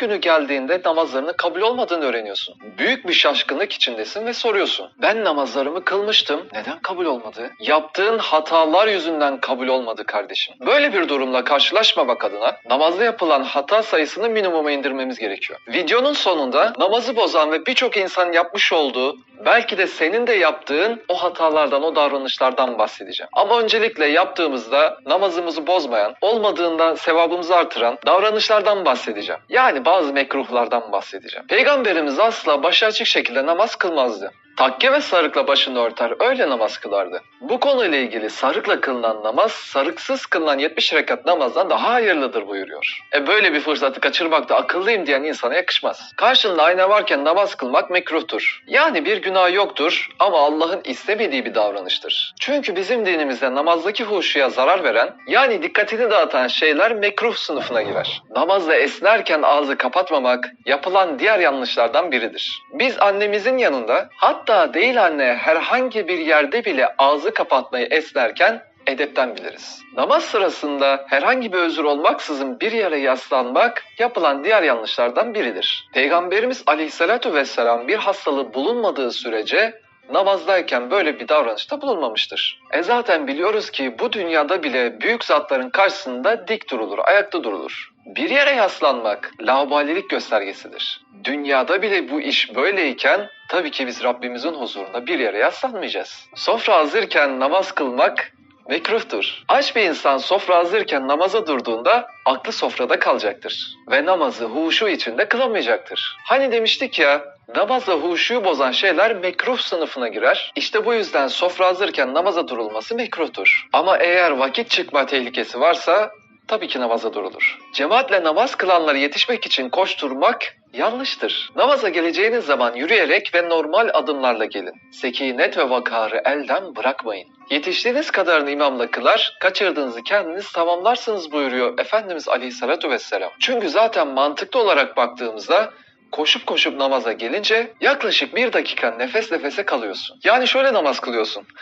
günü geldiğinde namazlarının kabul olmadığını öğreniyorsun. Büyük bir şaşkınlık içindesin ve soruyorsun. Ben namazlarımı kılmıştım. Neden kabul olmadı? Yaptığın hatalar yüzünden kabul olmadı kardeşim. Böyle bir durumla karşılaşmamak adına namazda yapılan hata sayısını minimuma indirmemiz gerekiyor. Videonun sonunda namazı bozan ve birçok insan yapmış olduğu belki de senin de yaptığın o hatalardan, o davranışlardan bahsedeceğim. Ama öncelikle yaptığımızda namazımızı bozmayan, olmadığında sevabımızı artıran davranışlardan bahsedeceğim. Yani bazı mekruhlardan bahsedeceğim. Peygamberimiz asla başı açık şekilde namaz kılmazdı. Takke ve sarıkla başını örter, öyle namaz kılardı. Bu konuyla ilgili sarıkla kılınan namaz, sarıksız kılınan 70 rekat namazdan daha hayırlıdır buyuruyor. E böyle bir fırsatı kaçırmak da akıllıyım diyen insana yakışmaz. Karşında ayna varken namaz kılmak mekruhtur. Yani bir günah yoktur ama Allah'ın istemediği bir davranıştır. Çünkü bizim dinimizde namazdaki huşuya zarar veren, yani dikkatini dağıtan şeyler mekruh sınıfına girer. Namazda esnerken ağzı kapatmamak, yapılan diğer yanlışlardan biridir. Biz annemizin yanında, hatta Hatta değil anne herhangi bir yerde bile ağzı kapatmayı esnerken edepten biliriz. Namaz sırasında herhangi bir özür olmaksızın bir yere yaslanmak yapılan diğer yanlışlardan biridir. Peygamberimiz aleyhissalatu vesselam bir hastalığı bulunmadığı sürece namazdayken böyle bir davranışta bulunmamıştır. E zaten biliyoruz ki bu dünyada bile büyük zatların karşısında dik durulur, ayakta durulur. Bir yere yaslanmak laubalilik göstergesidir. Dünyada bile bu iş böyleyken tabii ki biz Rabbimizin huzurunda bir yere yaslanmayacağız. Sofra hazırken namaz kılmak mekruhtur. Aç bir insan sofra hazırken namaza durduğunda aklı sofrada kalacaktır. Ve namazı huşu içinde kılamayacaktır. Hani demiştik ya namazla huşuyu bozan şeyler mekruh sınıfına girer. İşte bu yüzden sofra hazırken namaza durulması mekruhtur. Ama eğer vakit çıkma tehlikesi varsa tabii ki namaza durulur. Cemaatle namaz kılanlara yetişmek için koşturmak yanlıştır. Namaza geleceğiniz zaman yürüyerek ve normal adımlarla gelin. Sekinet ve vakarı elden bırakmayın. Yetiştiğiniz kadarını imamla kılar, kaçırdığınızı kendiniz tamamlarsınız buyuruyor Efendimiz Aleyhisselatü Vesselam. Çünkü zaten mantıklı olarak baktığımızda koşup koşup namaza gelince yaklaşık bir dakika nefes nefese kalıyorsun. Yani şöyle namaz kılıyorsun.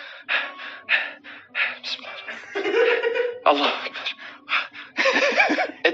Bismillahirrahmanirrahim. Allahu Ekber.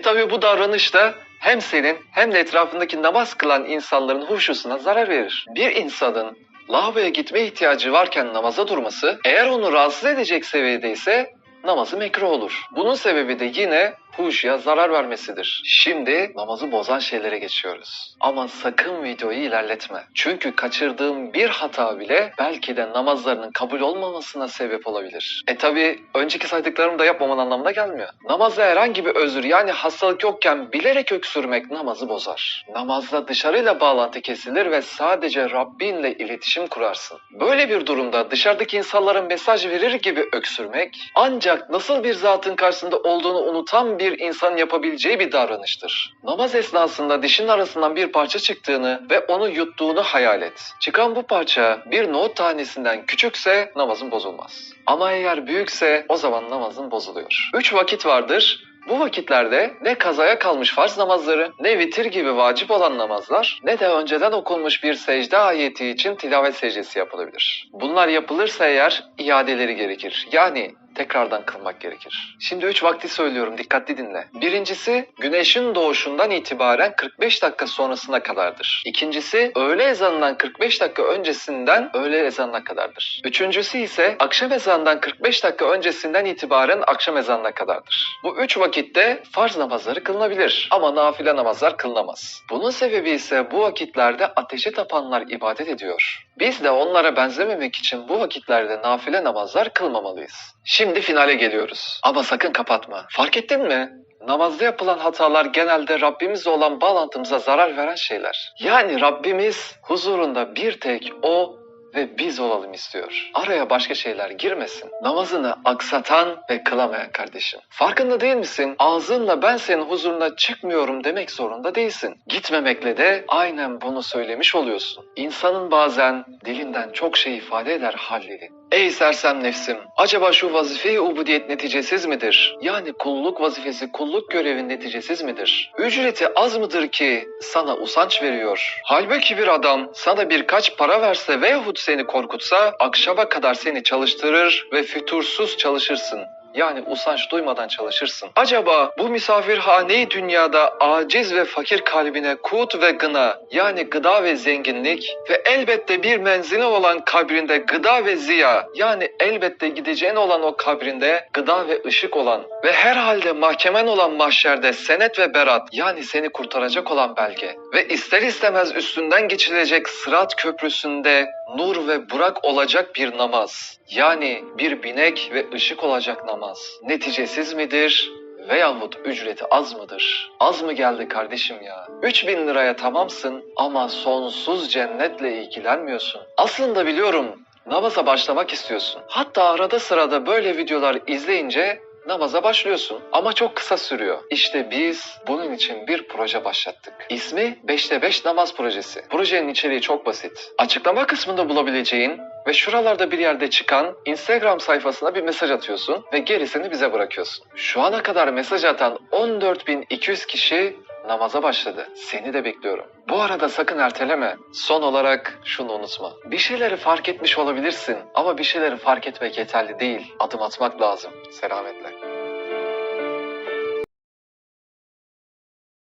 E tabi bu davranış da hem senin hem de etrafındaki namaz kılan insanların huşusuna zarar verir. Bir insanın lavaboya gitme ihtiyacı varken namaza durması eğer onu rahatsız edecek seviyede ise namazı mekruh olur. Bunun sebebi de yine huşuya zarar vermesidir. Şimdi namazı bozan şeylere geçiyoruz. Ama sakın videoyu ilerletme. Çünkü kaçırdığım bir hata bile belki de namazlarının kabul olmamasına sebep olabilir. E tabi önceki saydıklarımı da yapmaman anlamına gelmiyor. Namazda herhangi bir özür yani hastalık yokken bilerek öksürmek namazı bozar. Namazda dışarıyla bağlantı kesilir ve sadece Rabbinle iletişim kurarsın. Böyle bir durumda dışarıdaki insanlara mesaj verir gibi öksürmek ancak nasıl bir zatın karşısında olduğunu unutan bir insanın yapabileceği bir davranıştır. Namaz esnasında dişin arasından bir parça çıktığını ve onu yuttuğunu hayal et. Çıkan bu parça bir nohut tanesinden küçükse namazın bozulmaz. Ama eğer büyükse o zaman namazın bozuluyor. Üç vakit vardır. Bu vakitlerde ne kazaya kalmış farz namazları, ne vitir gibi vacip olan namazlar, ne de önceden okunmuş bir secde ayeti için tilavet secdesi yapılabilir. Bunlar yapılırsa eğer iadeleri gerekir. Yani tekrardan kılmak gerekir. Şimdi üç vakti söylüyorum dikkatli dinle. Birincisi güneşin doğuşundan itibaren 45 dakika sonrasına kadardır. İkincisi öğle ezanından 45 dakika öncesinden öğle ezanına kadardır. Üçüncüsü ise akşam ezanından 45 dakika öncesinden itibaren akşam ezanına kadardır. Bu üç vakitte farz namazları kılınabilir ama nafile namazlar kılınamaz. Bunun sebebi ise bu vakitlerde ateşe tapanlar ibadet ediyor. Biz de onlara benzememek için bu vakitlerde nafile namazlar kılmamalıyız. Şimdi finale geliyoruz. Ama sakın kapatma. Fark ettin mi? Namazda yapılan hatalar genelde Rabbimizle olan bağlantımıza zarar veren şeyler. Yani Rabbimiz huzurunda bir tek O ve biz olalım istiyor. Araya başka şeyler girmesin. Namazını aksatan ve kılamayan kardeşim. Farkında değil misin? Ağzınla ben senin huzuruna çıkmıyorum demek zorunda değilsin. Gitmemekle de aynen bunu söylemiş oluyorsun. İnsanın bazen dilinden çok şey ifade eder halleri. Ey sersem nefsim, acaba şu vazife-i ubudiyet neticesiz midir? Yani kulluk vazifesi kulluk görevin neticesiz midir? Ücreti az mıdır ki sana usanç veriyor? Halbuki bir adam sana birkaç para verse veyahut seni korkutsa akşama kadar seni çalıştırır ve fütursuz çalışırsın. Yani usanç duymadan çalışırsın. Acaba bu misafirhane dünyada aciz ve fakir kalbine kut ve gına yani gıda ve zenginlik ve elbette bir menzili olan kabrinde gıda ve ziya yani elbette gideceğin olan o kabrinde gıda ve ışık olan ve herhalde mahkemen olan mahşerde senet ve berat yani seni kurtaracak olan belge ve ister istemez üstünden geçilecek sırat köprüsünde nur ve burak olacak bir namaz. Yani bir binek ve ışık olacak namaz. Neticesiz midir? Veyahut ücreti az mıdır? Az mı geldi kardeşim ya? 3000 liraya tamamsın ama sonsuz cennetle ilgilenmiyorsun. Aslında biliyorum namaza başlamak istiyorsun. Hatta arada sırada böyle videolar izleyince namaza başlıyorsun ama çok kısa sürüyor. İşte biz bunun için bir proje başlattık. İsmi 5'te 5 namaz projesi. Projenin içeriği çok basit. Açıklama kısmında bulabileceğin ve şuralarda bir yerde çıkan Instagram sayfasına bir mesaj atıyorsun ve gerisini bize bırakıyorsun. Şu ana kadar mesaj atan 14.200 kişi namaza başladı. Seni de bekliyorum. Bu arada sakın erteleme. Son olarak şunu unutma. Bir şeyleri fark etmiş olabilirsin ama bir şeyleri fark etmek yeterli değil. Adım atmak lazım. Selametle.